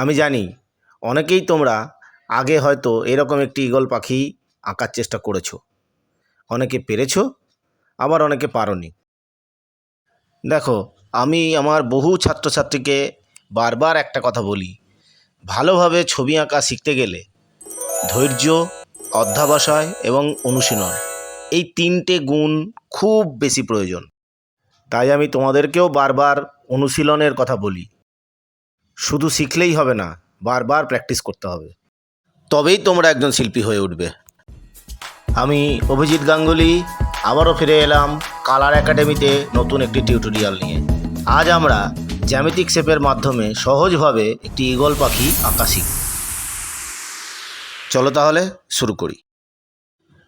আমি জানি, অনেকেই তোমরা আগে হয়তো এরকম একটি ঈগল পাখি আঁকার চেষ্টা করেছ। অনেকে পেরেছ, আবার অনেকে পারোনি। দেখো, আমি আমার বহু ছাত্রছাত্রীকে বারবার একটা কথা বলি, ভালোভাবে ছবি আঁকা শিখতে গেলে ধৈর্য, অধ্যাবসায় এবং অনুশীলন, এই তিনটে গুণ খুব বেশি প্রয়োজন। তাই আমি তোমাদেরকেও বারবার অনুশীলনের কথা বলি। শুধু শিখলেই হবে না, বারবার প্র্যাকটিস করতে হবে। তবেই তোমরা একজন শিল্পী হয়ে উঠবে। আমি অভিজিৎ গাঙ্গুলি, আবারও ফিরে এলাম কালার একাডেমিতে নতুন একটি টিউটোরিয়াল নিয়ে। আজ আমরা জ্যামিতিক শেপের মাধ্যমে সহজভাবে একটি ঈগল পাখি আঁকা শিখব। চলো তাহলে শুরু করি।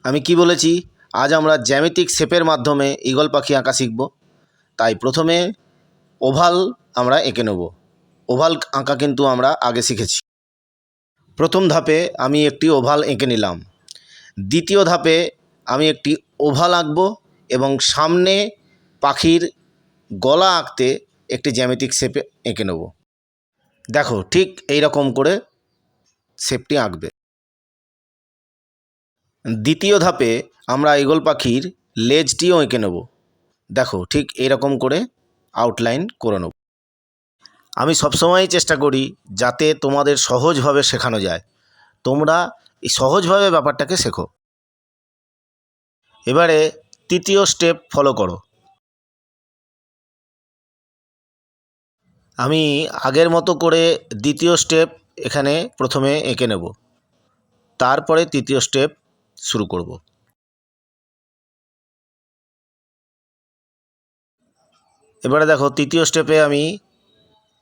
আমি কি বলেছি? আজ আমরা জ্যামিতিক শেপের মাধ্যমে ঈগল পাখি আঁকা শিখব। তাই প্রথমে ওভাল আমরা এঁকে নেব। ওভাল আঁকা কিন্তু আমরা আগে শিখেছি। প্রথম ধাপে আমি একটি ওভাল এঁকে নিলাম। দ্বিতীয় ধাপে আমি একটি ওভাল আঁকব এবং সামনে পাখির গলা আঁকতে একটি জ্যামিতিক শেপে এঁকে নেব। দেখো, ঠিক এই রকম করে শেপটি আঁকবে। দ্বিতীয় ধাপে আমরা ঈগল পাখির লেজটিও এঁকে নেব। দেখো, ঠিক এরকম করে আউটলাইন করে নেব। আমি সবসময়ই চেষ্টা করি যাতে তোমাদের সহজভাবে শেখানো যায়। তোমরা এই সহজভাবে ব্যাপারটাকে শেখো। এবারে তৃতীয় স্টেপ ফলো করো। আমি আগের মতো করে দ্বিতীয় স্টেপ এখানে প্রথমে এঁকে নেব। তারপরে তৃতীয় স্টেপ শুরু করব। এবারে দেখো, তৃতীয় স্টেপে আমি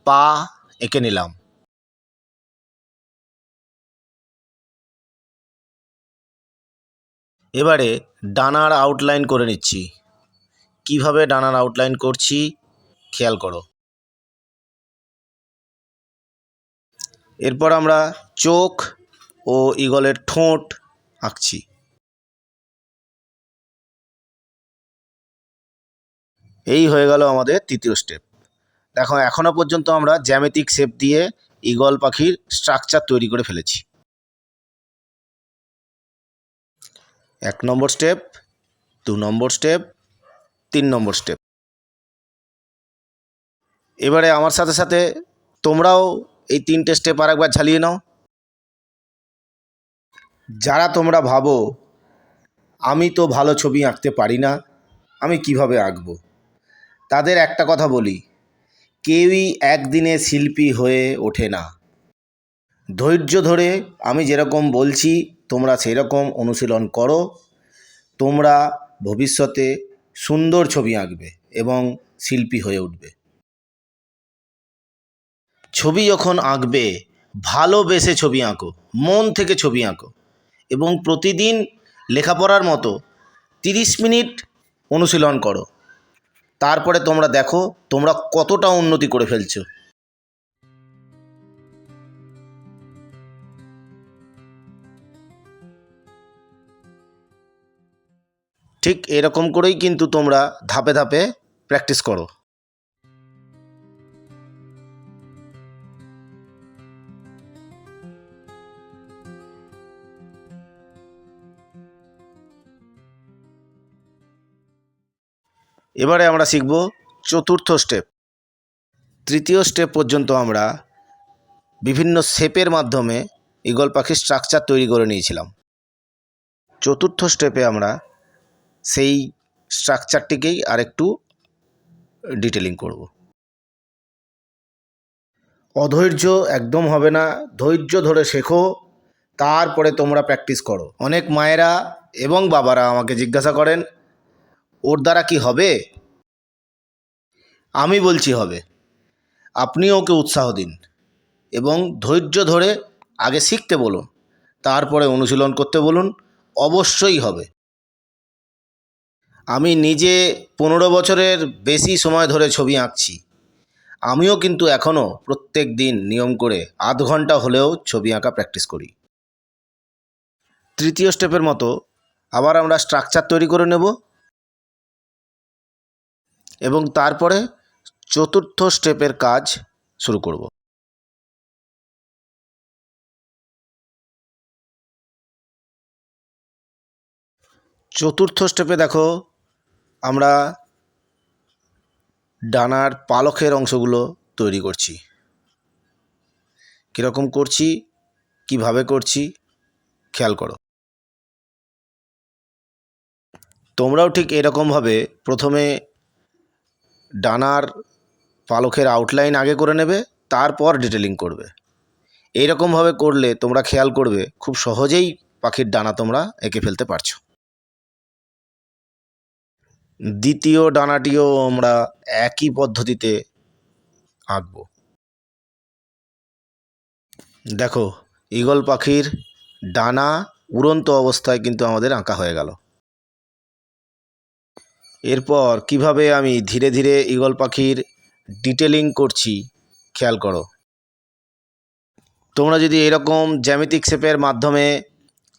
পা এঁকে নিলাম। এবারে ডানার আউটলাইন করে নিচ্ছি। কীভাবে ডানার আউটলাইন করছি, খেয়াল করো। এরপর আমরা চোখ ও ঈগলের ঠোঁট আঁকছি। এই হয়ে গেল আমাদের তৃতীয় স্টেপ দেখো, এখনও পর্যন্ত আমরা জ্যামিতিক শেপ দিয়ে ঈগল পাখির স্ট্রাকচার তৈরি করে ফেলেছি। এক নম্বর স্টেপ দু নম্বর স্টেপ তিন নম্বর স্টেপ এবারে আমার সাথে সাথে তোমরাও এই তিনটে স্টেপ আর একবার ঝালিয়ে নাও। যারা তোমরা ভাবো, আমি তো ভালো ছবি আঁকতে পারি না, আমি কীভাবে আঁকবো? তাদের একটা কথা বলি কেউই একদিনে শিল্পী হয়ে ওঠে না। ধৈর্য ধরে আমি যেরকম বলছি, তোমরা সেরকম অনুশীলন করো। তোমরা ভবিষ্যতে সুন্দর ছবি আঁকবে এবং শিল্পী হয়ে উঠবে। ছবি যখন আঁকবে, ভালোবেসে ছবি আঁকো, মন থেকে ছবি আঁকো এবং প্রতিদিন লেখাপড়ার মতো তিরিশ মিনিট অনুশীলন করো। তারপরে তোমরা দেখো, তোমরা কতটা উন্নতি করে ফেলছো। ঠিক এরকম করেই কিন্তু তোমরা ধাপে ধাপে প্র্যাকটিস করো। এবারে আমরা শিখব চতুর্থ স্টেপ তৃতীয় স্টেপ পর্যন্ত আমরা বিভিন্ন শেপের মাধ্যমে ঈগল পাখির স্ট্রাকচার তৈরি করে নিয়েছিলাম। চতুর্থ স্টেপে আমরা সেই স্ট্রাকচারটিকেই আরেকটু ডিটেলিং করব। অধৈর্য একদম হবে না, ধৈর্য ধরে শেখো, তারপরে তোমরা প্র্যাকটিস করো। অনেক মায়েরা এবং বাবারা আমাকে জিজ্ঞাসা করেন ওর দ্বারা কি হবে? আমি বলছি হবে। আপনি ওকে উৎসাহ দিন এবং ধৈর্য ধরে আগে শিখতে বলুন, তারপরে অনুশীলন করতে বলুন, অবশ্যই হবে। আমি নিজে পনেরো বছরের বেশি সময় ধরে ছবি আঁকছি। আমিও কিন্তু এখনও প্রত্যেক দিন নিয়ম করে আধ ঘণ্টা হলেও ছবি আঁকা প্র্যাকটিস করি। তৃতীয় স্টেপের মতো আবার আমরা স্ট্রাকচার তৈরি করে নেব। এবং তারপরে চতুর্থ স্টেপের কাজ শুরু করব। চতুর্থ স্টেপে দেখো আমরা ডানার পালকের অংশগুলো তৈরি করছি। কীরকম করছি, কীভাবে করছি, খেয়াল করো। তোমরাও ঠিক এরকমভাবে প্রথমে ডানার পালকের আউটলাইন আগে করে নেবে, তারপর ডিটেলিং করবে। এই এইরকমভাবে করলে তোমরা খেয়াল করবে, খুব সহজেই পাখির ডানা তোমরা এঁকে ফেলতে পারছ। দ্বিতীয় ডানাটিও আমরা একই পদ্ধতিতে আঁকবো। দেখো, ঈগল পাখির ডানা উড়ন্ত অবস্থায় কিন্তু আমাদের আঁকা হয়ে গেল। এরপর কীভাবে আমি ধীরে ধীরে ঈগল পাখির ডিটেলিং করছি, খেয়াল করো। তোমরা যদি এরকম জ্যামিতিক শেপের মাধ্যমে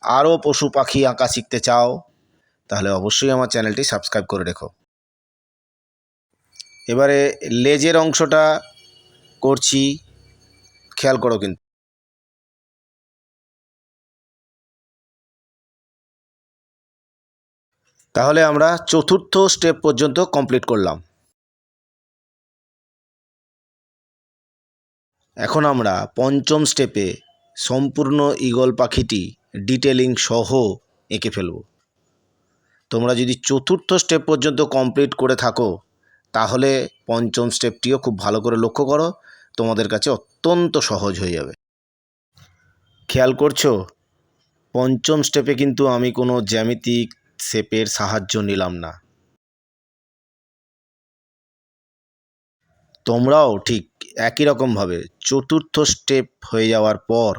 আরও পশু পাখি আঁকা শিখতে চাও, তাহলে অবশ্যই আমার চ্যানেলটি সাবস্ক্রাইব করে রেখো। এবারে লেজের অংশটা করছি, খেয়াল করো কিন্তু। তাহলে আমরা চতুর্থ স্টেপ পর্যন্ত কমপ্লিট করলাম। এখন আমরা পঞ্চম স্টেপে সম্পূর্ণ ঈগল পাখিটি ডিটেলিং সহ এঁকে ফেলব। তোমরা যদি চতুর্থ স্টেপ পর্যন্ত কমপ্লিট করে থাকো, তাহলে পঞ্চম স্টেপটিও খুব ভালো করে লক্ষ্য করো, তোমাদের কাছে অত্যন্ত সহজ হয়ে যাবে। খেয়াল করছ? পঞ্চম স্টেপে কিন্তু আমি কোনো জ্যামিতিক শেপের সাহায্য নিলাম না। তোমরাও ঠিক একই রকমভাবে চতুর্থ স্টেপ হয়ে যাওয়ার পর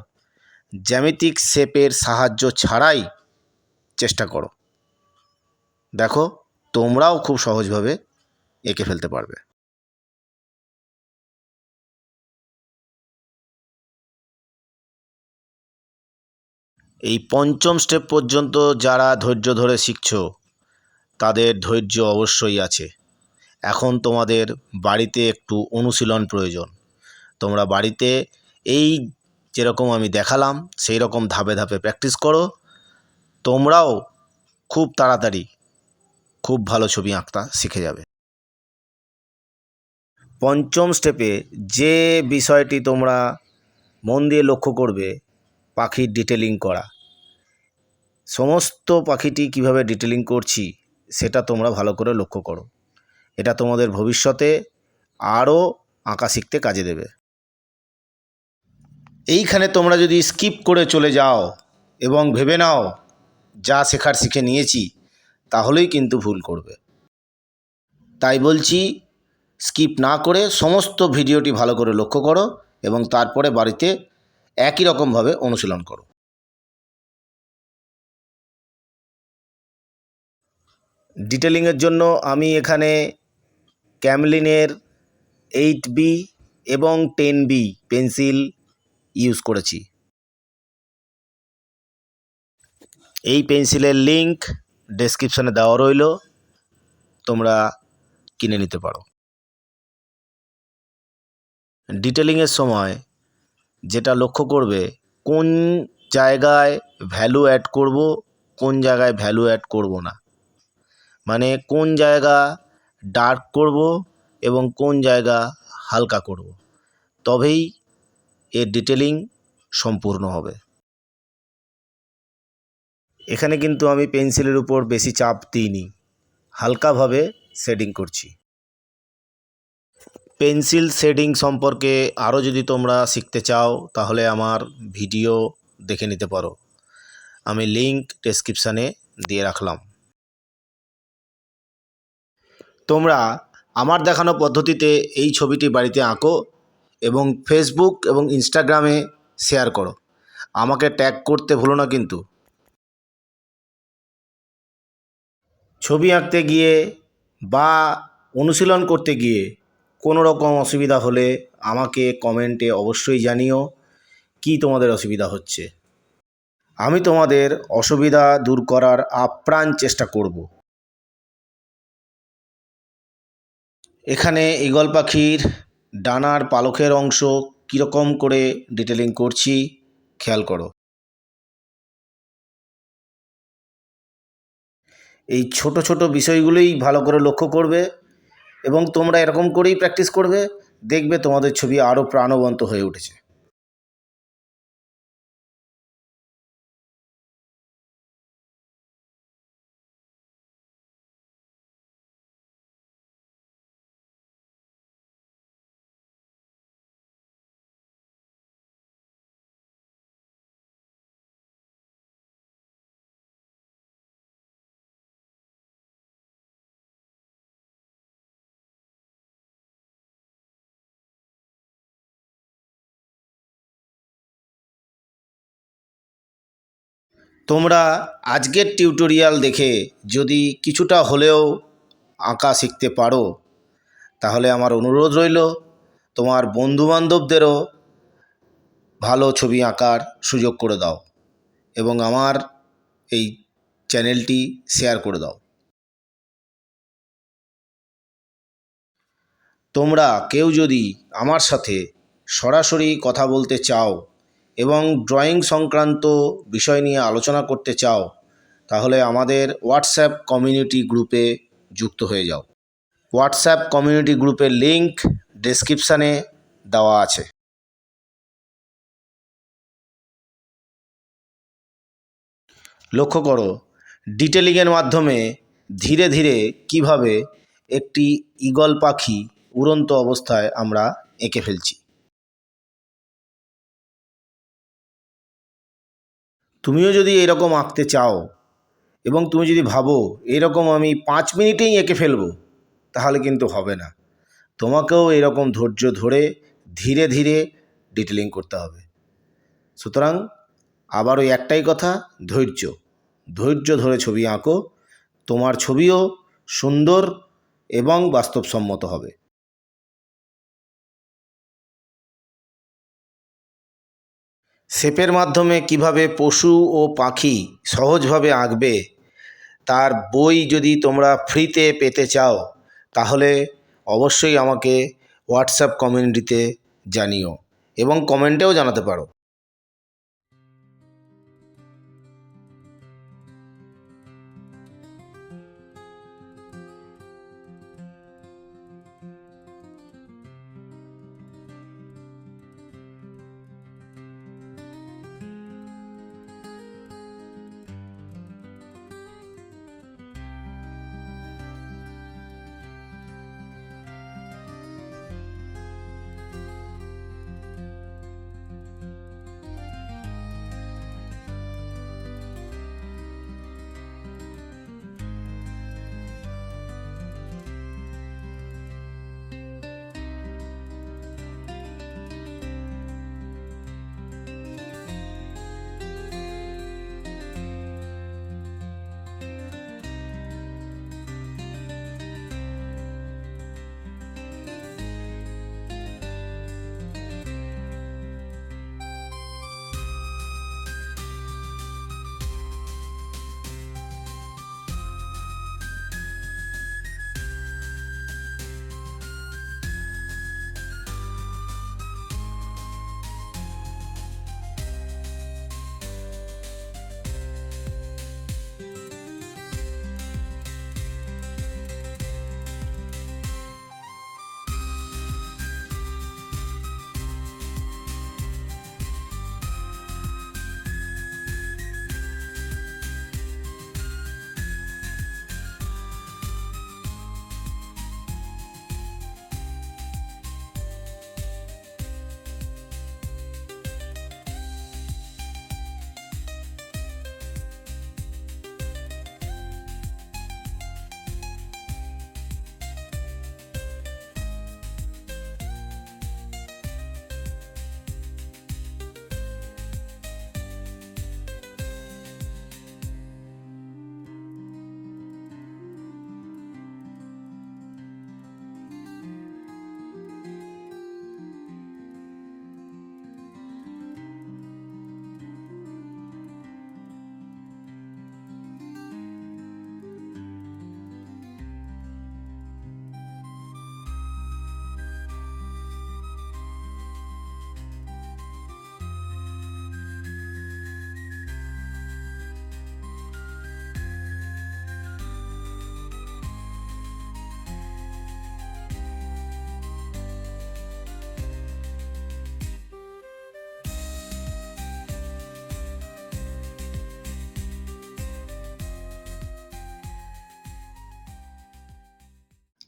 জ্যামিতিক শেপের সাহায্য ছাড়াই চেষ্টা করো। দেখো, তোমরাও খুব সহজভাবে এঁকে ফেলতে পারবে। এই পঞ্চম স্টেপ পর্যন্ত যারা ধৈর্য ধরে শিখছো, তাদের ধৈর্য অবশ্যই আছে। এখন তোমাদের বাড়িতে একটু অনুশীলন প্রয়োজন। তোমরা বাড়িতে এই যেরকম আমি দেখালাম, সেই রকম ধাপে ধাপে প্র্যাকটিস করো। তোমরাও খুব তাড়াতাড়ি খুব ভালো ছবি আঁকতা শিখে যাবে। পঞ্চম স্টেপে যে বিষয়টি তোমরা মন দিয়ে লক্ষ্য করবে পাখির ডিটেলিং করা। সমস্ত পাখিটি কীভাবে ডিটেলিং করছি, সেটা তোমরা ভালো করে লক্ষ্য করো। এটা তোমাদের ভবিষ্যতে আরও আঁকা শিখতে কাজে দেবে। এইখানে তোমরা যদি স্কিপ করে চলে যাও এবং ভেবে নাও যা শেখার শিখে নিয়েছি, তাহলেই কিন্তু ভুল করবে। তাই বলছি স্কিপ না করে সমস্ত ভিডিওটি ভালো করে লক্ষ্য করো এবং তারপরে বাড়িতে একই রকমভাবে অনুশীলন করো। ডিটেলিংয়ের জন্য আমি এখানে ক্যামলিনের এইট বি এবং টেন বি পেন্সিল ইউজ করেছি। এই পেন্সিলের লিংক ডেসক্রিপশানে দেওয়া রইল। তোমরা কিনে নিতে পারো। ডিটেলিংয়ের সময় যেটা লক্ষ্য করবে কোন জায়গায় ভ্যালু অ্যাড করব, কোন জায়গায় ভ্যালু অ্যাড করব না। মানে কোন জায়গা ডার্ক করব এবং কোন জায়গা হালকা করব। তবেই এর ডিটেলিং সম্পূর্ণ হবে। এখানে কিন্তু আমি পেন্সিলের উপর বেশি চাপ দিইনি। হালকাভাবে শেডিং করছি। পেন্সিল শেডিং সম্পর্কে আরও যদি তোমরা শিখতে চাও, তাহলে আমার ভিডিও দেখে নিতে পারো। আমি লিংক ডেসক্রিপশানে দিয়ে রাখলাম। তোমরা আমার দেখানো পদ্ধতিতে এই ছবিটি বাড়িতে আঁকো এবং ফেসবুক এবং ইনস্টাগ্রামে শেয়ার করো। আমাকে ট্যাগ করতে ভুলো না কিন্তু। ছবি আঁকতে গিয়ে বা অনুশীলন করতে গিয়ে কোনো রকম অসুবিধা হলে আমাকে কমেন্টে অবশ্যই জানিও কি তোমাদের অসুবিধা হচ্ছে। আমি তোমাদের অসুবিধা দূর করার আপ্রাণ চেষ্টা করব। এখানে ঈগল পাখির ডানার পালকের অংশ কীরকম করে ডিটেলিং করছি, খেয়াল করো। এই ছোট ছোট বিষয়গুলোই ভালো করে লক্ষ্য করবে। এবং তোমরা এরকম করেই প্র্যাকটিস করবে দেখবে তোমাদের ছবি আরও প্রাণবন্ত হয়ে উঠেছে। তোমরা আজকের টিউটোরিয়াল দেখে যদি কিছুটা হলেও আঁকা শিখতে পারো, তাহলে আমার অনুরোধ রইল, তোমার বন্ধুবান্ধবদেরও ভালো ছবি আঁকার সুযোগ করে দাও এবং আমার এই চ্যানেলটি শেয়ার করে দাও। তোমরা কেউ যদি আমার সাথে সরাসরি কথা বলতে চাও এবং ড্রয়িং সংক্রান্ত বিষয় নিয়ে আলোচনা করতে চাও, তাহলে আমাদের হোয়াটসঅ্যাপ কমিউনিটি গ্রুপে যুক্ত হয়ে যাও। হোয়াটসঅ্যাপ কমিউনিটি গ্রুপের লিংক ডেসক্রিপশানে দেওয়া আছে। লক্ষ্য করো, ডিটেলিংয়ের মাধ্যমে ধীরে ধীরে কীভাবে একটি ঈগল পাখি উড়ন্ত অবস্থায় আমরা এঁকে ফেলছি। তুমিও যদি এরকম আঁকতে চাও এবং তুমি যদি ভাবো এরকম আমি পাঁচ মিনিটেই এঁকে ফেলব, তাহলে কিন্তু হবে না। তোমাকেও এরকম ধৈর্য ধরে ধীরে ধীরে ডিটেলিং করতে হবে। সুতরাং আবার ওই একটাই কথা, ধৈর্য। ধৈর্য ধরে ছবি আঁকো, তোমার ছবিও সুন্দর এবং বাস্তবসম্মত হবে। শেপের মাধ্যমে কীভাবে পশু ও পাখি সহজভাবে আঁকবে, তার বই যদি তোমরা ফ্রিতে পেতে চাও, তাহলে অবশ্যই আমাকে হোয়াটসঅ্যাপ কমিউনিটিতে জানিও এবং কমেন্টেও জানাতে পারো।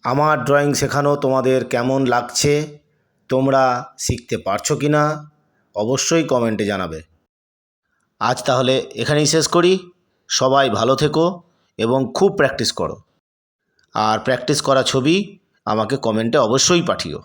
আমার ড্রয়িং শেখানো তোমাদের কেমন লাগছে? তোমরা শিখতে পারছ কি না অবশ্যই কমেন্টে জানাবে। আজ তাহলে এখানেই শেষ করি। সবাই ভালো থেকো এবং খুব প্র্যাকটিস করো। আর প্র্যাকটিস করা ছবি আমাকে কমেন্টে অবশ্যই পাঠিও।